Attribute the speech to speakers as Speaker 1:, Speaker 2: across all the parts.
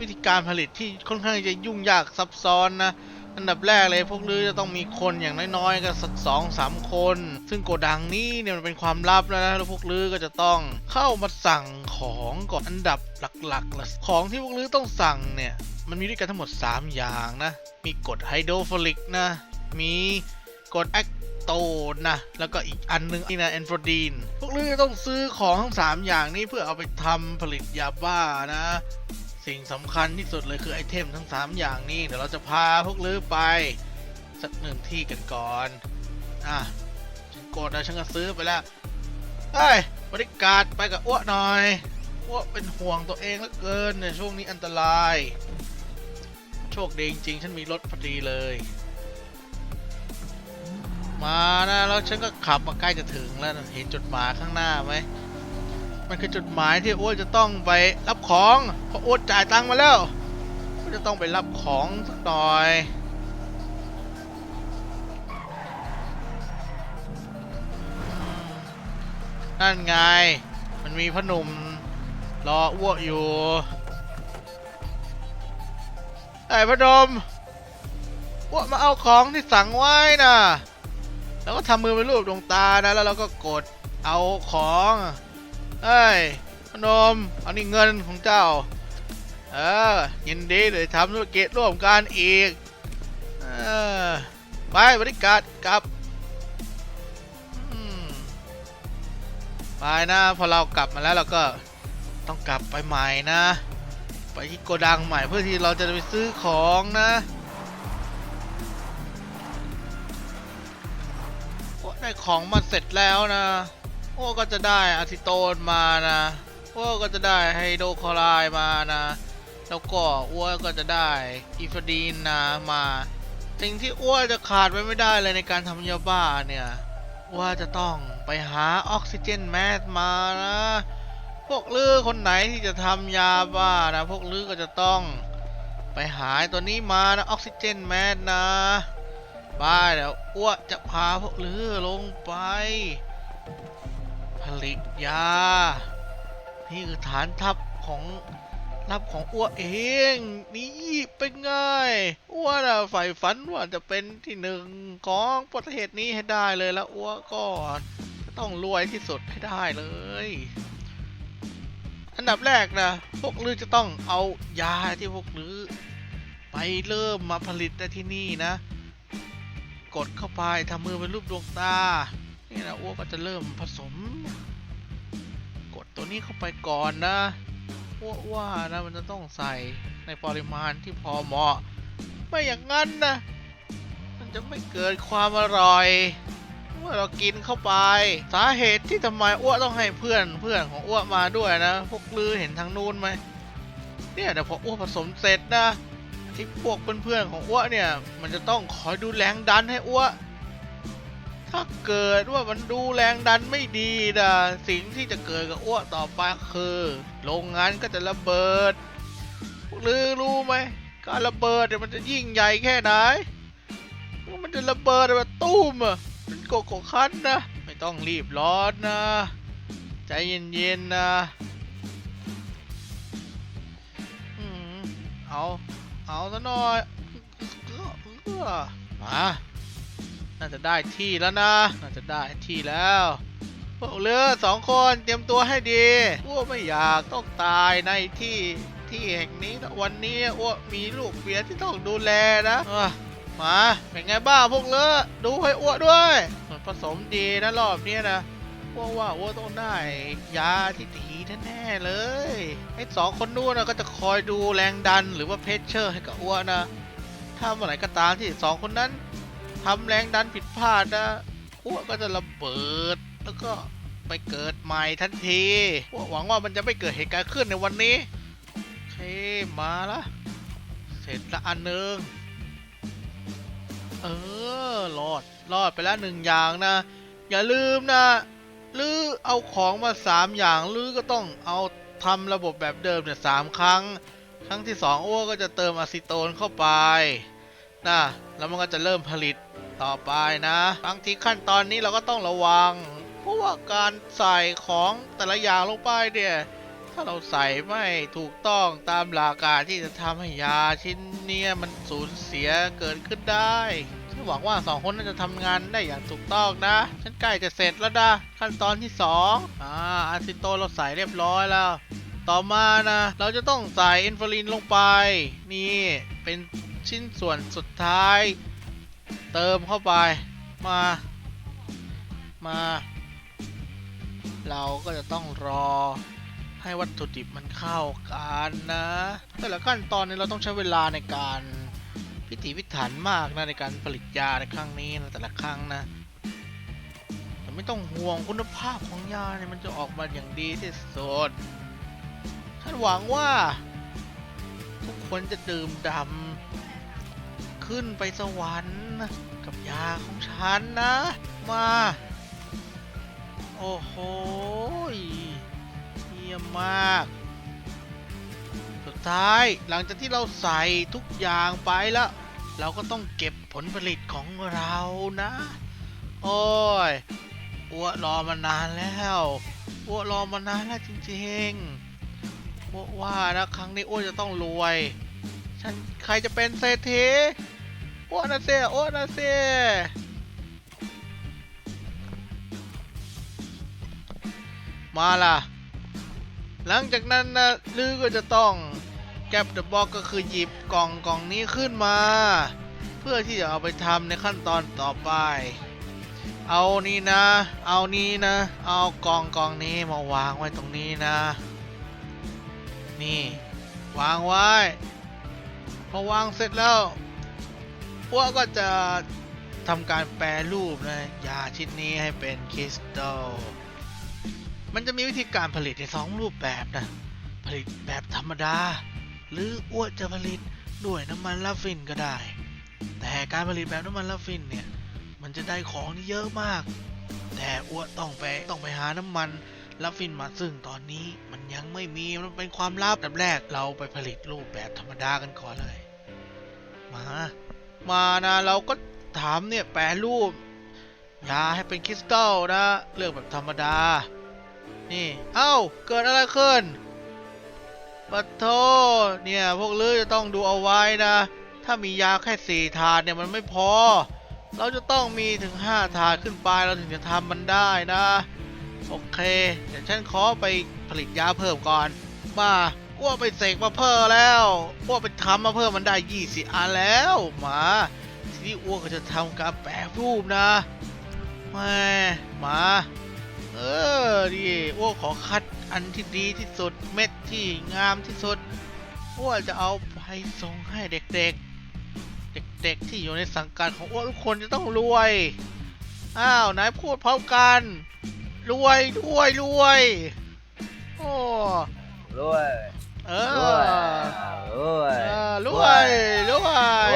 Speaker 1: วิธีการผลิตที่ค่อนข้างจะยุ่งยากซับซ้อนนะอันดับแรกเลยพวกลือจะต้องมีคนอย่างน้อยๆก็สักสองสามคน ซึ่งโกดังนี้เนี่ยมันเป็นความลับแล้วนะแล้วพวกลือก็จะต้องเข้ามาสั่งของก่อนอันดับหลักๆละของที่พวกลือต้องสั่งเนี่ยมันมีด้วยกันทั้งหมด 3 อย่างนะ มีกรดไฮโดรฟลิกนะ มีกรดแอคโตนนะ แล้วก็อีกอันนึงนี่นะแอนโฟดีน พวกลือต้องซื้อของทั้ง 3 อย่างนี้เพื่อเอาไปทำผลิตยาบ้านะ สิ่งสำคัญที่สุดเลยคือไอเทมทั้ง 3 อย่างนี้ เดี๋ยวเราจะพาพวกลือไป สักหนึ่งที่กันก่อน อะฉันกดแล้วฉันก็ซื้อไปแล้วเฮ้ยบริการไปกับอ้วหน่อยอ้วเป็นห่วงตัวเองเหลือเกินในช่วงนี้อันตราย โชคดีจริงๆฉันมีรถพอดีเลย มานะแล้วฉันก็ขับมาใกล้จะถึงแล้วเห็นจุดหมายข้างหน้าไหม มันคือจุดหมายที่อ้วนจะต้องไปรับของเพราะอ้วนจ่ายตังค์มาแล้วอ้วนจะต้องไปรับของสักหน่อยนั่นไง มันมีพอหนุ่มรออ้วกอยู่ไอ้พอดมอ้วกมาเอาของที่สั่งไว้นะแล้วก็ทำมือเป็นรูปดวงตานะ แล้วเราก็กดเอาของ เอ้ยพอดมเอานี่เงินของเจ้า เออยินดีเลยทำธุรกิจร่วมกันอีก เออไปบริการกลับไปนะพอเรากลับมาแล้วเราก็ต้องกลับไปใหม่นะ ไปที่โกดังใหม่เพื่อที่เราจะไปซื้อของนะได้ของมาเสร็จแล้วนะ โอ้ก็จะได้อะซิโตนมานะโอ้ก็จะได้ไฮโดรคลอไรด์มานะ แล้วก็อ้วก็จะได้อีฟดีนนะมา สิ่งที่อ้วจะขาดไปไม่ได้เลยในการทำยาบ้าเนี่ยว่าจะต้องไปหาออกซิเจนแมสมานะพวกลือคนไหนที่จะทำยาบ้านะ พวกลือก็จะต้องไปหาตัวนี้มานะออกซิเจนแมสนะบ้าเดี๋ยวอ้วจะพาพวกลือลงไป ผลิตยา นี่คือฐานทัพของรับของอ้วเอง นี่เป็นไงอ้วนะใฝ่ฝันว่าจะเป็นที่หนึ่งของประเทศนี้ให้ได้เลยแล้วอ้วก็ต้องรวยที่สุดให้ได้เลย อันดับแรกนะพวกลือจะต้องเอายาที่พวกลือไปเริ่มมาผลิตได้ที่นี่นะ กดเข้าไปทำมือเป็นรูปดวงตา นี่นะอ้วก็จะเริ่มผสม ตัวนี้เข้าไปก่อนนะอ้วว่านะมันจะต้องใส่ในปริมาณที่พอเหมาะ ไม่อย่างนั้นนะ มันจะไม่เกิดความอร่อย เมื่อเรากินเข้าไป สาเหตุที่ทำไมอ้วต้องให้เพื่อนเพื่อนของอ้วมาด้วยนะ พวกลือเห็นทางนู้นไหมเนี่ยเดี๋ยวพออ้วผสมเสร็จนะที่พวกเพื่อนๆของอ้วเนี่ย มันจะต้องคอยดูแรงดันให้อ้ว ถ้าเกิดว่ามันดูแรงดันไม่ดีนะสิ่งที่จะเกิดกับอ้วต่อไปคือ โรงงานก็จะระเบิดพวกลือรู้ไหมการระเบิดเนี่ยมันจะยิ่งใหญ่แค่ไหน มันจะระเบิดแบบตุ้มอะเป็นโกโก้คันนะ ไม่ต้องรีบร้อนนะ ใจเย็นๆนะเอา เอาซะหน่อยมา น่าจะได้ที่แล้วนะ น่าจะได้ที่แล้ว พวกเรือสองคนเตรียมตัวให้ดีอ้วไม่อยากต้องตายในที่ที่แห่งนี้นะวันนี้อ้วมีลูกเมียที่ต้องดูแลนะมาเป็นไงบ้างพวกเรือดูให้อ้วด้วยมันผสมดีนะรอบนี้นะอ้วว่าอ้วต้องได้ยาที่ดีแน่ๆเลยไอ้สองคนนู้นนะก็จะคอยดูแรงดันหรือว่าเพชเชอร์ให้กับอ้วนะถ้าเมื่อไหร่ก็ตามที่สองคนนั้น ทำแรงดันผิดพลาดนะพวก็จะระเบิด แล้วก็ไปเกิดใหม่ทันทีพวหวังว่ามันจะไม่เกิดเหตุการณ์ขึ้นในวันนี้โอเคมาละเสร็จละอันหนึ่งเออรอดรอดไปแล้วหนึ่งอย่างนะ อย่าลืมนะลือเอาของมาสามอย่างลือก็ต้องเอาทำระบบแบบเดิมเนี่ยสามครั้ง ครั้งที่สองอ้วก็จะเติมอะซิโตนเข้าไป นะแล้วมันก็จะเริ่มผลิตต่อไปนะบางทีขั้นตอนนี้เราก็ต้องระวัง เพราะว่าการใส่ของแต่ละอย่างลงไปเนี่ยถถ้าเราใส่ไม่ถูกต้องตามหลักการที่จะทำให้ยาชิ้นเนี้ยมันสูญเสียเกิดขึ้นได้ฉันหวังว่าสองคนน่าจะทำงานได้อย่างถูกต้องนะ ฉันใกล้จะเสร็จแล้วนะขั้นตอนที่สองอ่าอะซิโตเราใส่เรียบร้อยแล้ว ต่อมานะ เราจะต้องใส่อินฟูลินลงไป นี่เป็น ชิ้นส่วนสุดท้าย เติมเข้าไปมา มา เราก็จะต้องรอให้วัตถุดิบมันเข้ากันนะ แต่ละขั้นตอนนี้เราต้องใช้เวลาในการพิถีพิถันมากนะในการผลิตยาในครั้งนี้นะแต่ละครั้งนะแต่ไม่ต้องห่วงคุณภาพของยาเนี่ยมันจะออกมาอย่างดีที่สุดฉันหวังว่า ทุกคนจะดื่มด่ำ ขึ้นไปสวรรค์ กับยาของฉันนะ มา โอ้โหเยี่ยมมาก สุดท้ายหลังจากที่เราใส่ทุกอย่างไปแล้ว เราก็ต้องเก็บผลผลิตของเรานะ โอ้ยอ้วรอมานานแล้วอ้วรอมานานแล้วจริงๆอ้วว่านะครั้งนี้อ้วจะต้องรวย ฉันใครจะเป็นเศรษฐี โอ้นะเสียอ้นะเสียมาล่ะ หลังจากนั้นนะลือก็จะต้องแก็บเดอะบ็อกก็คือหยิบกล่องกล่องนี้ขึ้นมา เพื่อที่จะเอาไปทำในขั้นตอนต่อไป เอานี่นะ เอานี้นะ เอากล่องกล่องนี้มาวางไว้ตรงนี้นะ นี่ วางไว้ พอวางเสร็จแล้ว พวกก็จะทำการแปรรูปนะยาชิ้นนี้ให้เป็นคริสตัล มันจะมีวิธีการผลิตในสองรูปแบบนะ ผลิตแบบธรรมดา หรืออ้วจะผลิตด้วยน้ำมันลาฟินก็ได้ แต่การผลิตแบบน้ำมันลาฟินเนี่ย มันจะได้ของที่เยอะมาก แต่อ้วต้องไปต้องไปหาน้ำมันลาฟินมาซึ่งตอนนี้มันยังไม่มีมันเป็นความลับอันดับแรกเราไปผลิตรูปแบบธรรมดากันก่อนเลย มา มานะ เราก็ถามเนี่ยแปรรูปยาให้เป็นคริสตัลนะเลือกแบบธรรมดา นี่ เอ้า เกิดอะไรขึ้นปัโทเนี่ย พวกลือจะต้องดูเอาไว้นะ ถ้ามียาแค่สี่ถาดเนี่ยมันไม่พอ เราจะต้องมีถึงห้าถาดขึ้นไปเราถึงจะทำมันได้นะ โอเค เดี๋ยวฉันขอไปผลิตยาเพิ่มก่อน มา อ้วไปเสกมาเพิ่มแล้วอ้วไปทำมาเพิ่มมันได้ยี่สิบอันแล้วมาทีนี้อ้วก็จะทำการแปรรูปนะแม่มาเออดิอ้วขอคัดอันที่ดีที่สุดเม็ดที่งามที่สุดอ้วจะเอาไปส่งให้เด็กๆ เด็กๆที่อยู่ในสังกัดของอ้วทุกคนจะต้องรวยอ้าวนายพูดพร้อมกันรวยรวยรวยโอ้
Speaker 2: รวย
Speaker 1: เอ
Speaker 2: ร
Speaker 1: อ
Speaker 2: วยรวย
Speaker 1: เออรวยรวย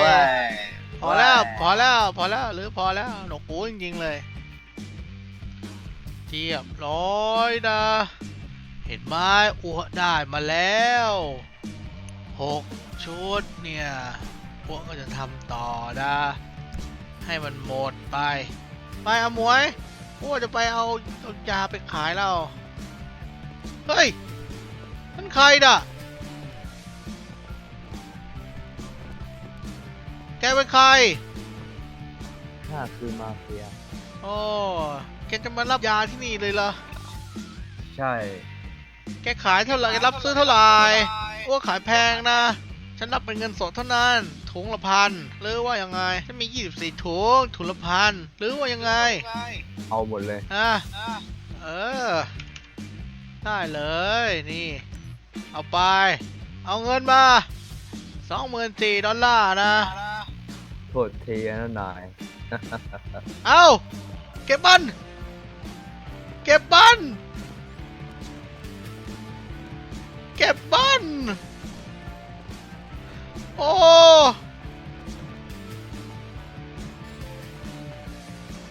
Speaker 1: พอแล้วพอแล้วพอแล้วหรือพอแล้วหนกหูจริงๆเลยเรียบร้อยนะเห็นไหมอ้วได้มาแล้วหกชุดเนี่ยอ้วกก็จะทำต่อนะ ให้มันหมดไป ไปเอาหมวยอ้วจะไปเอาเอายาไปขายแล้วเฮ้ยนั่นใครด่ะ แกเป็นใคร
Speaker 2: ข้าคือมาเฟีย
Speaker 1: โอ้แกจะมารับยาที่นี่เลยเหรอ
Speaker 2: ใช่
Speaker 1: แกขายเท่าไหร่แกรับซื้อเท่าไหร่อ้วขายแพงนะ ฉันรับเป็นเงินสดเท่านั้น ถุงละพัน หรือว่ายังไง ฉันมี 24 ถุง ถุงละพัน หรือว่ายังไง
Speaker 2: เอาหมดเลย
Speaker 1: อะ เออ ได้เลย นี่ เอาไป เอาเงินมา 24,000ดอลลาร์นะ
Speaker 2: โทษทีนะนาย
Speaker 1: เอาเก็บมัน เก็บมัน เก็บมัน โอ้